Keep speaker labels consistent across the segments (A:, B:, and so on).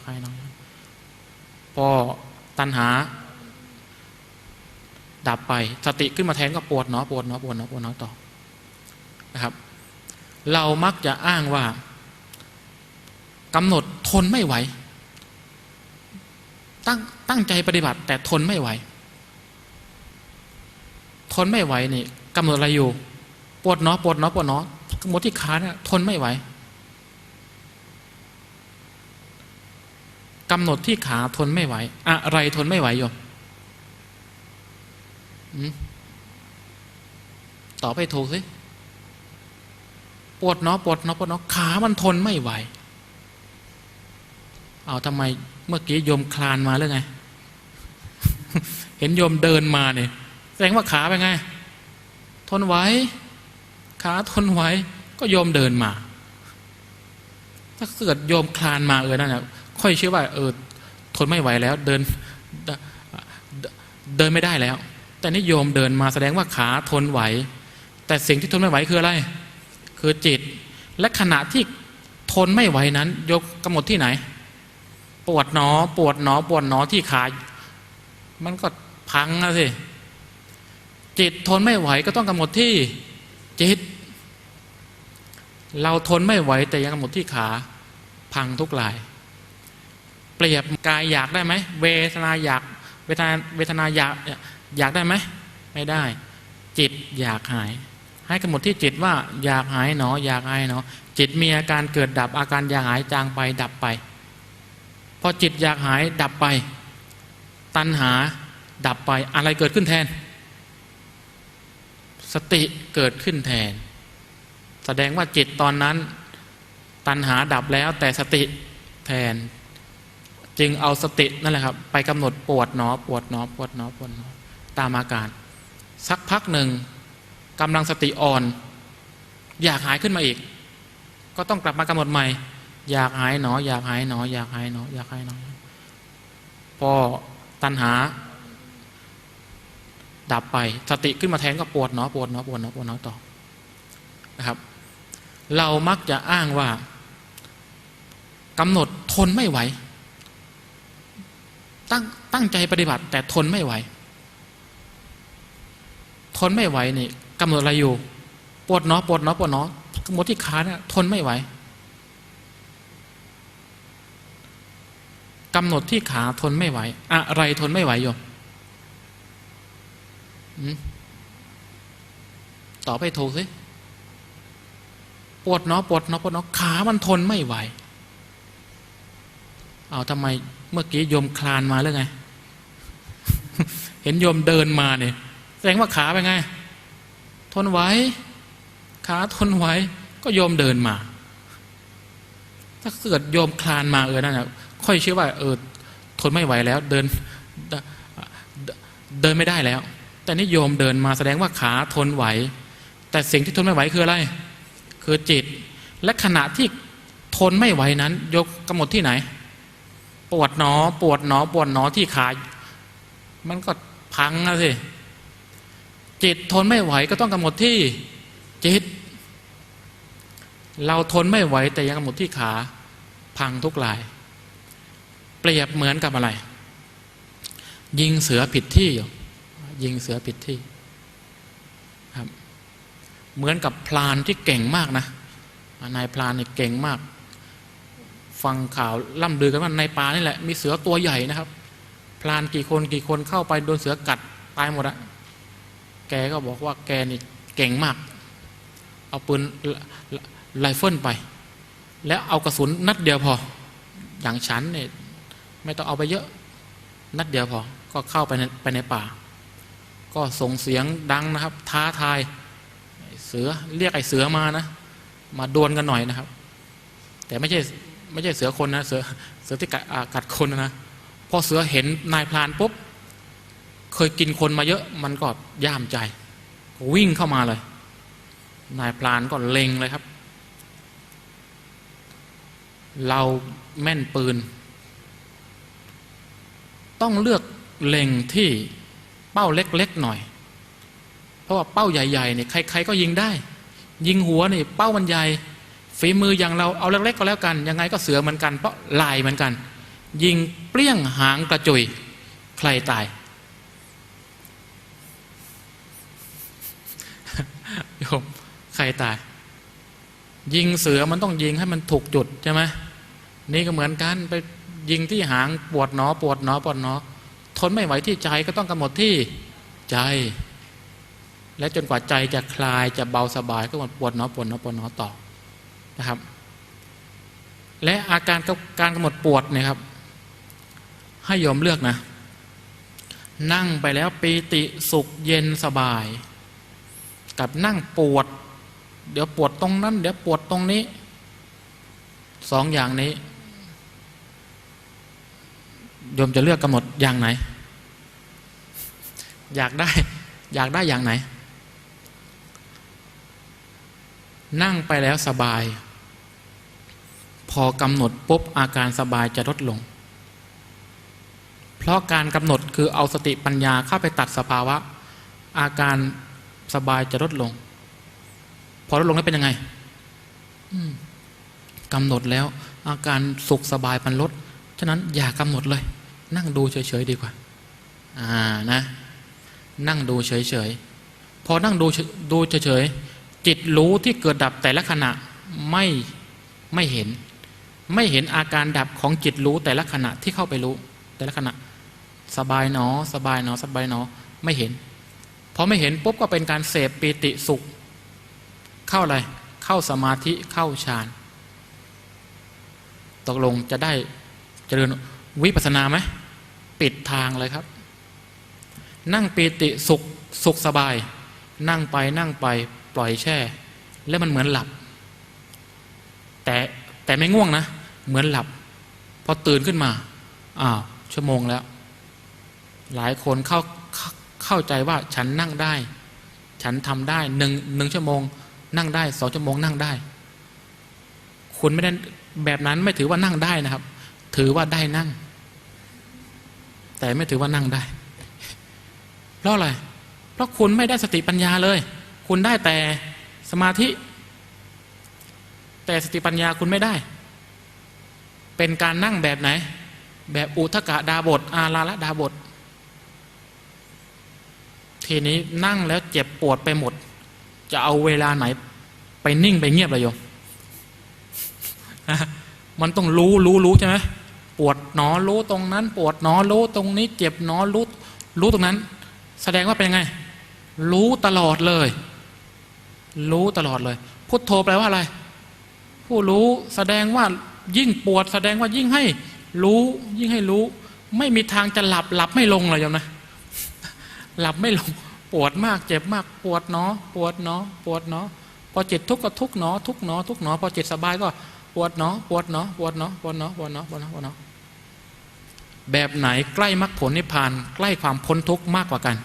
A: ากให้น้อยพอตัณหา ดับไปสติขึ้นมาแทนก็ปวดเนาะปวดเนาะปวดเนาะปวดเนาะต่อนะครับ เรามักจะอ้างว่ากำหนดทนไม่ไหว ตั้งตั้งใจปฏิบัติ แต่ทนไม่ไหว ทนไม่ไหวนี่กำหนดอะไรอยู่ ปวดเนาะปวดเนาะปวดเนาะหมดที่ขาเนี่ยทนไม่ไหว กำหนดที่ขาทนไม่ไหว อะไรทนไม่ไหวโยมตอบไปถูกสิปวดเนาะปวดเนาะปวดเนาะขามันทนไม่ไหว เอาทำไมเมื่อกี้โยมคลานมาหรือไง เห็นโยมเดินมาเนี่ยแสดงว่าขาเป็นไง ทนไหวขาทนไหวก็โยมเดินมา ถ้าเกิดโยมคลานมาเออนั่นนะ ค่อยเชื่อว่า เออทนไม่ไหวแล้ว เดินเดินไม่ได้แล้ว แต่นี่โยมเดินมาแสดงว่าขาทนไหว แต่สิ่งที่ทนไม่ไหวคืออะไร คือจิต และขณะที่ทนไม่ไหวนั้น ยกกำหนดที่ไหน ปวดหนอ ปวดหนอ ปวดหนอที่ขา มันก็พังนะสิจิตทนไม่ไหวก็ต้องกำหนดที่จิต เราทนไม่ไหวแต่ยังกำหนดที่ขา พังทุกลาย เปรียบกายอยากได้ไหมเวทนาอยากเวทนาเวทนาอยากอยากได้ไหมไม่ได้ จิตอยากหาย ให้กำหนดที่จิตว่าอยากหายหนอ อยากหายหนอ จิตมีอาการเกิดดับอาการอยากหายจางไปดับไปพอจิตอยากหายดับไป ตัณหาดับไปอะไรเกิดขึ้นแทน สติเกิดขึ้นแทน แสดงว่าจิตตอนนั้น ตัณหาดับแล้วแต่สติแทน จึงเอาสตินั่นแหละครับ ไปกำหนดปวดหนอ ปวดหนอ ปวดหนอ ปวดหนอ ตามอาการ สักพักหนึ่งกำลังสติอ่อน อยากหายขึ้นมาอีก ก็ต้องกลับมากำหนดใหม่ อยากหายหนอ อยากหายหนอ อยากหายหนอ อยากหายหนอ พอตัณหา ดับไป สติขึ้นมาแทนก็ปวดเนาะปวดเนาะปวดเนาะปวดเนาะต่อนะครับ เรามักจะอ้างว่ากำหนดทนไม่ไหว ตั้งตั้งใจปฏิบัติ แต่ทนไม่ไหว ทนไม่ไหวนี่กำหนดอะไรอยู่ปวดเนาะปวดเนาะปวดเนาะหมดที่ขาเนี่ยทนไม่ไหวกำหนดที่ขาทนไม่ไหว อะไรทนไม่ไหวโยมตอบไปถูกสิปวดเนาะปวดเนาะปวดเนาะขามันทนไม่ไหว เอาทำไม เมื่อกี้โยมคลานมาหรือไง เห็นโยมเดินมาเนี่ยแสดงว่าขาเป็นไง ทนไหวขาทนไหวก็โยมเดินมา ถ้าเกิดโยมคลานมาเออนั่นนะค่อยเชื่อว่า เออ ทนไม่ไหวแล้ว เดินเดินไม่ได้แล้ว แต่นี่โยมเดินมาแสดงว่าขาทนไหว แต่สิ่งที่ทนไม่ไหวคืออะไร คือจิต และขณะที่ทนไม่ไหวนั้นยกกำหนดที่ไหน ปวดหนอ ปวดหนอ ปวดหนอที่ขา มันก็พังนะสิจิตทนไม่ไหวก็ต้องกำหนดที่จิต เราทนไม่ไหวแต่ยังกำหนดที่ขา พังทุกลาย เปรียบเหมือนกับอะไร ยิงเสือผิดที่อยู่ยิงเสือผิดที่ครับ เหมือนกับพลานที่เก่งมากนะนายพลานนี่เก่งมาก ฟังข่าวล่ำลือกันว่าในป่านี่แหละมีเสือตัวใหญ่นะครับ พลานกี่คนกี่คนเข้าไปโดนเสือกัดตายหมดอะแกก็บอกว่าแกนี่เก่งมาก เอาปืนไรเฟิลไป แล้วเอากระสุนนัดเดียวพอ อย่างฉันเนี่ยไม่ต้องเอาไปเยอะ นัดเดียวพอ ก็เข้าไปในไปในป่า ก็ส่งเสียงดังนะครับ ท้าทายเสือเรียกไอ้เสือมานะ มาดวลกันหน่อยนะครับ แต่ไม่ใช่ ไม่ใช่เสือคนนะเสือเสือที่กัดคนนะพอเสือเห็นนายพรานปุ๊บเคยกินคนมาเยอะมันก็ย่ามใจ วิ่งเข้ามาเลย นายพรานก็เล็งเลยครับ เราแม่นปืน ต้องเลือกเล็งที่เป้าเล็กๆหน่อย เพราะว่าเป้าใหญ่ๆเนี่ยใคร ๆ ก็ยิงได้ ยิงหัวนี่เป้ามันใหญ่ ฝีมืออย่างเราเอาเล็กๆก็แล้วกัน ยังไงก็เสือเหมือนกันเพราะลายเหมือนกัน ยิงเปรี้ยงหางกระจุยใครตายโยมใครตาย ยิงเสือมันต้องยิงให้มันถูกจุดใช่ไหมนี่ก็เหมือนกันไปยิงที่หางปวดหนอ ปวดหนอปวดหนอ ทนไม่ไหวที่ใจก็ต้องกำหนดที่ใจ และจนกว่าใจจะคลายจะเบาสบายก็มันปวดหนอปวดหนอปวดหนอต่อ นะครับ และอาการการกำหนดปวดเนี่ยครับ ให้โยมเลือกนะ นั่งไปแล้วปีติสุขเย็นสบาย กับนั่งปวด เดี๋ยวปวดตรงนั้น เดี๋ยวปวดตรงนี้สองอย่างนี้โยมจะเลือกกำหนดอย่างไหน อยากได้ อยากได้อย่างไหน นั่งไปแล้วสบาย พอกำหนดปุ๊บอาการสบายจะลดลง เพราะการกำหนดคือเอาสติปัญญาเข้าไปตัดสภาวะ อาการสบายจะลดลง พอลดลงแล้วเป็นยังไงกำหนดแล้ว อาการสุขสบายมันลด ฉะนั้นอย่ากำหนดเลย นั่งดูเฉยๆดีกว่า อ่านะ นั่งดูเฉยๆพอนั่งดูดูเฉยๆจิตรู้ที่เกิดดับแต่ละขณะไม่ไม่เห็น ไม่เห็นอาการดับของจิตรู้แต่ละขณะที่เข้าไปรู้ แต่ละขณะ สบายหนอ สบายหนอ สบายหนอ ไม่เห็นพอไม่เห็นปุ๊บก็เป็นการเสพปีติสุข เข้าอะไร เข้าสมาธิเข้าฌานตกลงจะได้เจริญวิปัสสนาไหมปิดทางเลยครับ นั่งปีติสุขสุขสบาย นั่งไปนั่งไปปล่อยแช่ แล้วมันเหมือนหลับ แต่แต่ไม่ง่วงนะ เหมือนหลับพอตื่นขึ้นมาอ้าวชั่วโมงแล้ว หลายคนเข้าเข้าเข้าใจว่าฉันนั่งได้ ฉันทำได้หนึ่งหนึ่งชั่วโมง นั่งได้สองชั่วโมงนั่งได้ คุณไม่ได้แบบนั้นไม่ถือว่านั่งได้นะครับ ถือว่าได้นั่ง แต่ไม่ถือว่านั่งได้เพราะอะไรเพราะคุณไม่ได้สติปัญญาเลย คุณได้แต่สมาธิ แต่สติปัญญาคุณไม่ได้ เป็นการนั่งแบบไหน แบบอุทกะดาบท อาลาละดาบท ทีนี้นั่งแล้วเจ็บปวดไปหมด จะเอาเวลาไหน ไปนิ่งไปเงียบเลยโยมมันต้องรู้รู้รู้ใช่ไหมปวดหนอรู้ตรงนั้น ปวดหนอรู้ตรงนี้ เจ็บหนอรู้รู้ตรงนั้น แสดงว่าเป็นยังไง รู้ตลอดเลย รู้ตลอดเลย พุทโธแปลว่าอะไร ผู้รู้แสดงว่า ยิ่งปวดแสดงว่ายิ่งให้รู้ยิ่งให้รู้ ไม่มีทางจะหลับหลับไม่ลงเลยโยมนะ หลับไม่ลง ปวดมากเจ็บมากปวดเนาะปวดเนาะปวดเนาะพอจิตทุกข์ก็ทุกข์เนาะทุกข์เนาะทุกข์เนาะพอจิตสบายก็ปวดเนาะปวดเนาะปวดเนาะปวดเนาะปวดเนาะปวดเนาะปวดเนาะแบบไหนใกล้มรรคผลนิพพาน ใกล้ความพ้นทุกข์มากกว่ากัน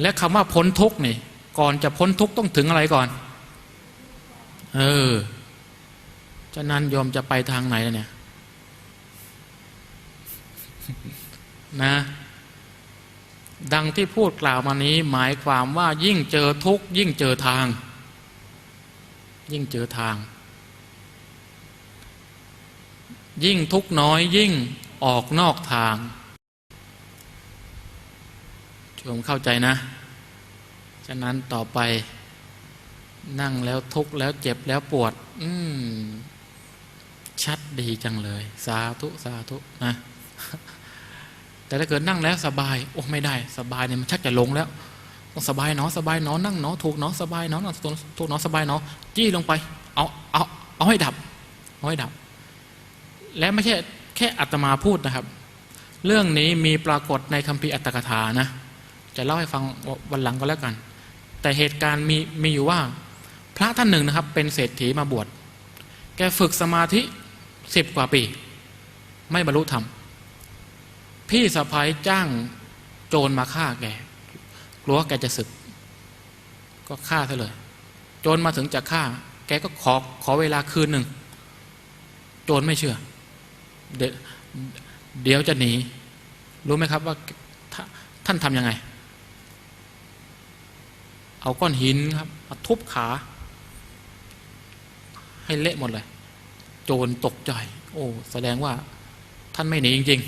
A: และคำว่าพ้นทุกข์นี่ ก่อนจะพ้นทุกข์ต้องถึงอะไรก่อน เออ ฉะนั้นโยมจะไปทางไหนล่ะเนี่ยนะดังที่พูดกล่าวมานี้หมายความว่ายิ่งเจอทุกยิ่งเจอทาง ยิ่งเจอทาง ยิ่งทุกน้อยยิ่งออกนอกทางชมเข้าใจนะ ฉะนั้นต่อไปนั่งแล้วทุกข์แล้วเจ็บแล้วปวด อืม ชัดดีจังเลย สาธุสาธุนะแต่ถ้าเกิดนั่งแล้วสบาย โอ้ไม่ได้ สบายเนี่ยมันชักจะลงแล้วต้องสบายเนาะสบายเนาะนั่งเนาะถูกเนาะสบายเนาะนั่งถูกเนาะสบายเนาะจี้ลงไป เอาเอาเอาให้ดับเอาให้ดับ และไม่ใช่แค่อัตมาพูดนะครับ เรื่องนี้มีปรากฏในคัมภีร์อัตถกถานะ จะเล่าให้ฟังวันหลังก็แล้วกัน แต่เหตุการณ์มีมีอยู่ว่า พระท่านหนึ่งนะครับ เป็นเศรษฐีมาบวชแกฝึกสมาธิ สิบกว่าปี ไม่บรรลุธรรม พี่สะพ้ายจ้างโจรมาฆ่าแกกลัวแกจะศึก ก็ฆ่าซะเลย โจรมาถึงจะฆ่า แกก็ขอขอเวลาคืนหนึ่ง โจรไม่เชื่อ เดี๋ยวเดี๋ยวจะหนี รู้ไหมครับว่าท่าท่านทำยังไง เอาก้อนหินครับทุบขา ให้เละหมดเลย โจรตกใจโโอ้แสดงว่าท่านไม่หนีจริง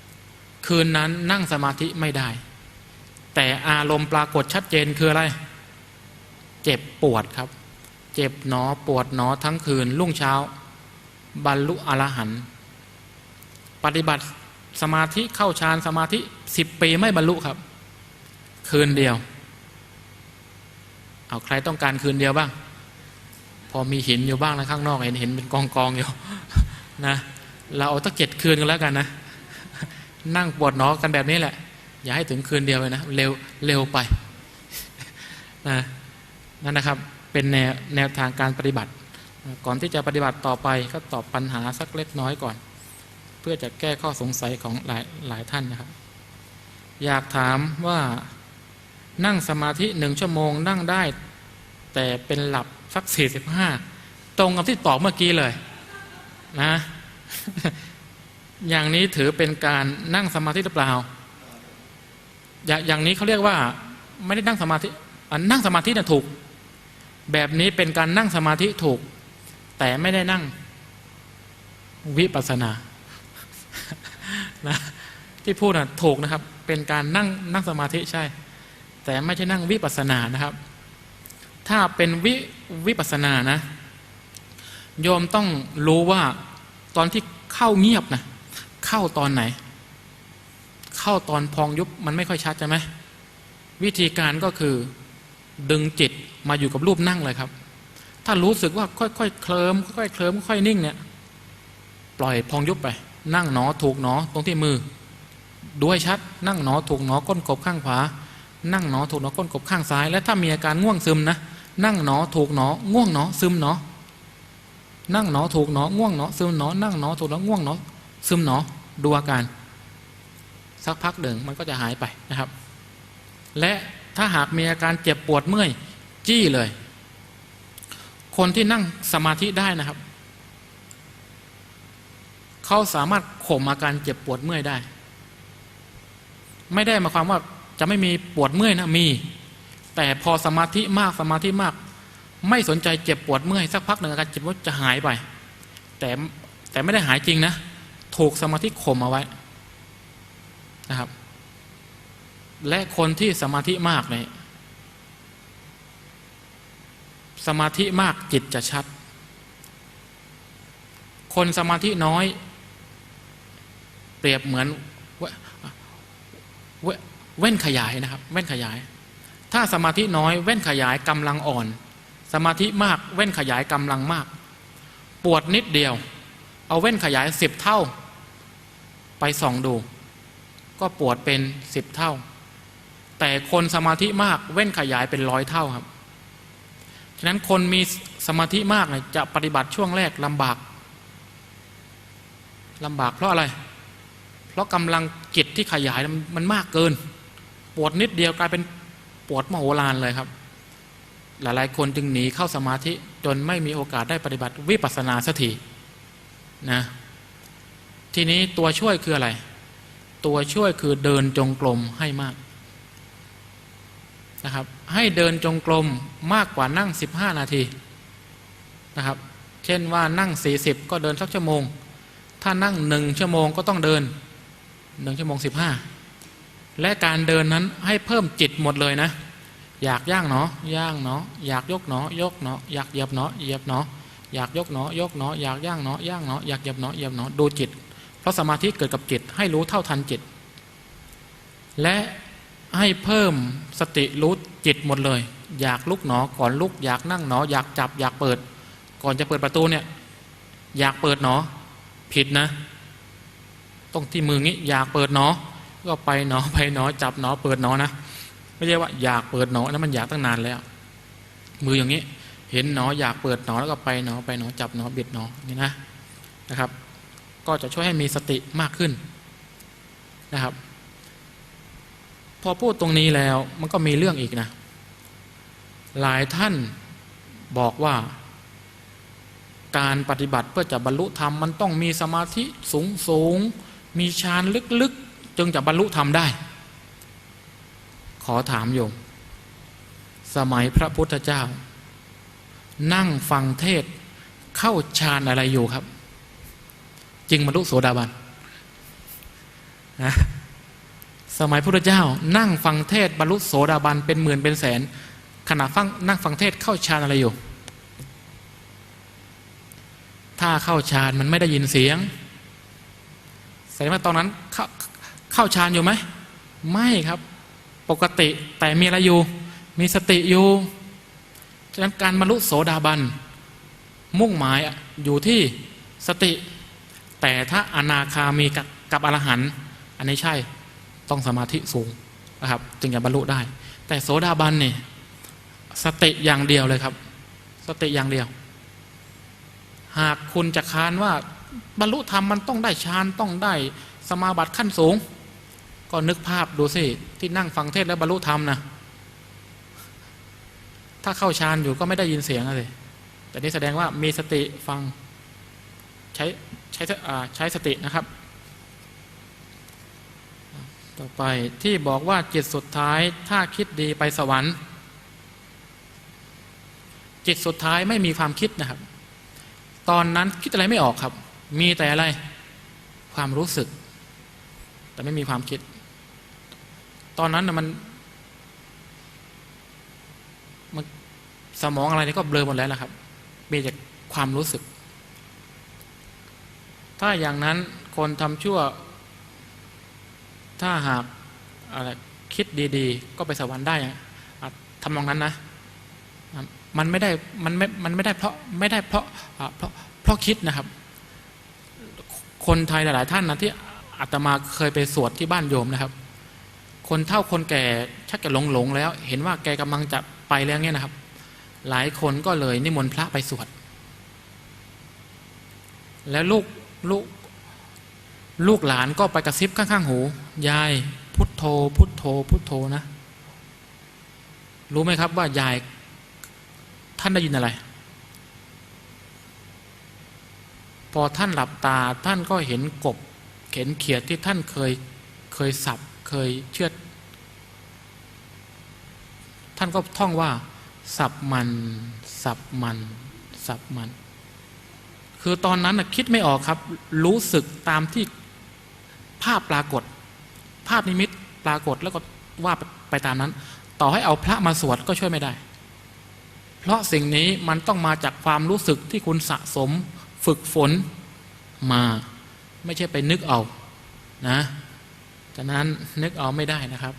A: ๆ คืนนั้นนั่งสมาธิไม่ได้ แต่อารมณ์ปรากฏชัดเจนคืออะไร เจ็บปวดครับ เจ็บหนอปวดหนอทั้งคืนรุ่งเช้า บรรลุอรหันต์ปฏิบัติสมาธิเข้าฌานสมาธิสิบปีไม่บรรลุครับ คืนเดียว เอาใครต้องการคืนเดียวบ้าง พอมีหินอยู่บ้างนะข้างนอกเห็นเห็นเป็นกองกองๆอยู่นะเราเอาตั้งเจ็ดคืนกันแล้วกันนะ นั่งปวดนอกันแบบนี้แหละ อย่าให้ถึงคืนเดียวเลยนะเร็วเร็วไปนะนั่นนะครับเป็นแนวแนวทางการปฏิบัติ ก่อนที่จะปฏิบัติต่อไปก็ตอบปัญหาสักเล็กน้อยก่อน เพื่อจะแก้ข้อสงสัยของหลายหลายท่านนะครับ อยากถามว่านั่งสมาธิหนึ่งชั่วโมงนั่งได้ แต่เป็นหลับ สักสี่สิบห้าตรงกับที่ตอบเมื่อกี้เลยนะ อย่างนี้ถือเป็นการนั่งสมาธิหรือเปล่า อย่างนี้เขาเรียกว่า ไม่ได้นั่งสมาธินั่งสมาธิน่ะถูก แบบนี้เป็นการนั่งสมาธิถูก แต่ไม่ได้นั่งวิปัสสนานะที่พูดน่ะถูกนะครับ เป็นการนั่งนั่งสมาธิใช่ แต่ไม่ใช่นั่งวิปัสสนานะครับ ถ้าเป็นวิวิปัสสนานะ โยมต้องรู้ว่าตอนที่เข้าเงียบนะเข้าตอนไหน เข้าตอนพองยุบมันไม่ค่อยชัดใช่ไหมวิธีการก็คือดึงจิตมาอยู่กับรูปนั่งเลยครับ ถ้ารู้สึกว่าค่อยๆเคลิ้มค่อยๆเคลิ้มค่อยๆนิ่งเนี่ย ปล่อยพองยุบไป นั่งหนอถูกหนอตรงที่มือดูให้ชัด นั่งหนอถูกหนอก้นกบข้างขวา นั่งหนอถูกหนอก้นกบข้างซ้าย และถ้ามีอาการง่วงซึมนะ นั่งหนอถูกหนอ ง่วงหนอ ซึมหนอ นั่งหนอถูกหนอ ง่วงหนอ ซึมหนอ นั่งหนอถูกหนอ ง่วงหนอ ซึมหนอ ดูอาการ สักพักหนึ่งมันก็จะหายไปนะครับ และถ้าหากมีอาการเจ็บปวดเมื่อยจี้เลย คนที่นั่งสมาธิได้นะครับ เขาสามารถข่มอาการเจ็บปวดเมื่อยได้ ไม่ได้หมายความว่าจะไม่มีปวดเมื่อยนะมี แต่พอสมาธิมากสมาธิมาก ไม่สนใจเจ็บปวดเมื่อยสักพักหนึ่งอาการเจ็บปวดจะหายไป แต่แต่ไม่ได้หายจริงนะ ถูกสมาธิข่มเอาไว้นะครับ และคนที่สมาธิมากเนี่ยสมาธิมากจิตจะชัด คนสมาธิน้อย เปรียบเหมือนเวเวแว่นขยายนะครับแว่นขยาย ถ้าสมาธิน้อยแว่นขยายกำลังอ่อน สมาธิมากแว่นขยายกำลังมาก ปวดนิดเดียว เอาแว่นขยายสิบเท่า ไปส่องดู ก็ปวดเป็นสิบเท่า แต่คนสมาธิมากเว้นขยายเป็นร้อยเท่าครับฉะนั้นคนมีสมาธิมากเนี่ยจะปฏิบัติช่วงแรกลำบากลำบากเพราะอะไร เพราะกำลังจิตที่ขยายมันมากเกิน ปวดนิดเดียวกลายเป็น ปวดมโหฬารเลยครับ หลายๆ คนจึงหนีเข้าสมาธิจนไม่มีโอกาสได้ปฏิบัติวิปัสสนาสักทีนะทีนี้ตัวช่วยคืออะไร ตัวช่วยคือเดินจงกรมให้มากนะครับ ให้เดินจงกรมมากกว่านั่ง 15 นาทีนะครับ เช่นว่านั่ง 40 ก็เดินสักชั่วโมง ถ้านั่งหนึ่งชั่วโมงก็ต้องเดินหนึ่งชั่วโมง 15 และการเดินนั้นให้เพิ่มจิตหมดเลยนะ อยากย่างเนาะย่างเนาะอยากยกเนาะยกเนาะอยากเหยียบเนาะเหยียบเนาะอยากยกเนาะยกเนาะอยากย่างเนาะย่างเนาะอยากเหยียบเนาะเหยียบเนาะดูจิต เพราะสมาธิเกิดกับจิตให้รู้เท่าทันจิต และให้เพิ่มสติรู้จิตหมดเลย อยากลุกหนอก่อนลุก อยากนั่งหนอ อยากจับ อยากเปิด ก่อนจะเปิดประตูเนี่ย อยากเปิดหนอ ผิดนะ ต้องที่มืองี้อยากเปิดหนอ ก็ไปหนอไปหนอจับหนอเปิดหนอนะไม่ใช่ว่าอยากเปิดหนอนั้นมันอยากตั้งนานแล้ว มืออย่างนี้ เห็นหนออยากเปิดหนอแล้วก็ไปหนอไปหนอจับหนอบิดหนอนี่นะนะครับ ก็จะช่วยให้มีสติมากขึ้นนะครับ พอพูดตรงนี้แล้วมันก็มีเรื่องอีกนะ หลายท่านบอกว่าการปฏิบัติเพื่อจะบรรลุธรรมมันต้องมีสมาธิสูงสูงมีฌานลึกๆ จึงจะบรรลุธรรมได้ ขอถามโยม สมัยพระพุทธเจ้า นั่งฟังเทศเข้าฌานอะไรอยู่ครับ จึงบรรลุโสดาบันนะสมัยพระพุทธเจ้า นั่งฟังเทศบรรลุโสดาบันเป็นหมื่นเป็นแสนขณะฟังนั่งฟังเทศเข้าฌานอะไรอยู่ ถ้าเข้าฌานมันไม่ได้ยินเสียงแสดงว่าตอนนั้น เข้าฌานอยู่ไหม ไม่ครับ ปกติแต่มีอะไรอยู่ มีสติอยู่ ฉะนั้นการบรรลุโสดาบัน มุ่งหมายอยู่ที่สติ แต่ถ้าอนาคามีกับกบอรหันต์อันนี้ใช่ต้องสมาธิสูงนะครับ จึงจะบรรลุได้ แต่โสดาบันนี่สติอย่างเดียวเลยครับ สติอย่างเดียว หากคุณจะค้านว่าบรรลุธรรมมันต้องได้ฌานต้องได้สมาบัติขั้นสูง ก็นึกภาพดูสิที่นั่งฟังเทศแล้วบรรลุธรรมนะถ้าเข้าฌานอยู่ก็ไม่ได้ยินเสียงเลยแต่นี่แสดงว่ามีสติฟังใช้ใช้ใช้สตินะครับ ต่อไปที่บอกว่าจิตสุดท้ายถ้าคิดดีไปสวรรค์ จิตสุดท้ายไม่มีความคิดนะครับ ตอนนั้นคิดอะไรไม่ออกครับ มีแต่อะไรความรู้สึก แต่ไม่มีความคิด ตอนนั้นมันมันสมองอะไรนี่ก็เบลอหมดแล้วนะครับ มีแต่ความรู้สึก ถ้าอย่างนั้นคนทำชั่ว ถ้าหากอะไรคิดดีๆ ก็ไปสวรรค์ได้ทำนองนั้นนะ มันไม่ได้มันไม่มันไม่ได้เพราะไม่ได้เพราะอะเพราะเพราะคิดนะครับ คนไทยหลาย ๆ ท่านนะที่อาตมาเคยไปสวดที่บ้านโยมนะครับ คนเฒ่าคนแก่ชักจะหลงหลงแล้ว เห็นว่าแกกำลังจะไปแล้วเนี่ยนะครับ หลายคนก็เลยนิมนต์พระไปสวด แล้วลูกลูกลูกหลานก็ไปกระซิบข้างๆหู ยายพุทโธ พุทโธ พุทโธนะ รู้ไหมครับว่ายายท่านได้ยินอะไร พอท่านหลับตาท่านก็เห็นกบเข็นเขียดที่ท่านเคยเคยสับ เคยเชือดท่านก็ท่องว่า สับมัน สับมัน สับมัน คือตอนนั้นนะคิดไม่ออกครับ รู้สึกตามที่ภาพปรากฏ ภาพนิมิตปรากฏแล้วก็ว่าไปตามนั้น ต่อให้เอาพระมาสวดก็ช่วยไม่ได้ เพราะสิ่งนี้มันต้องมาจากความรู้สึกที่คุณสะสมฝึกฝนมา ไม่ใช่ไปนึกเอานะ ฉะนั้นนึกเอาไม่ได้นะครับ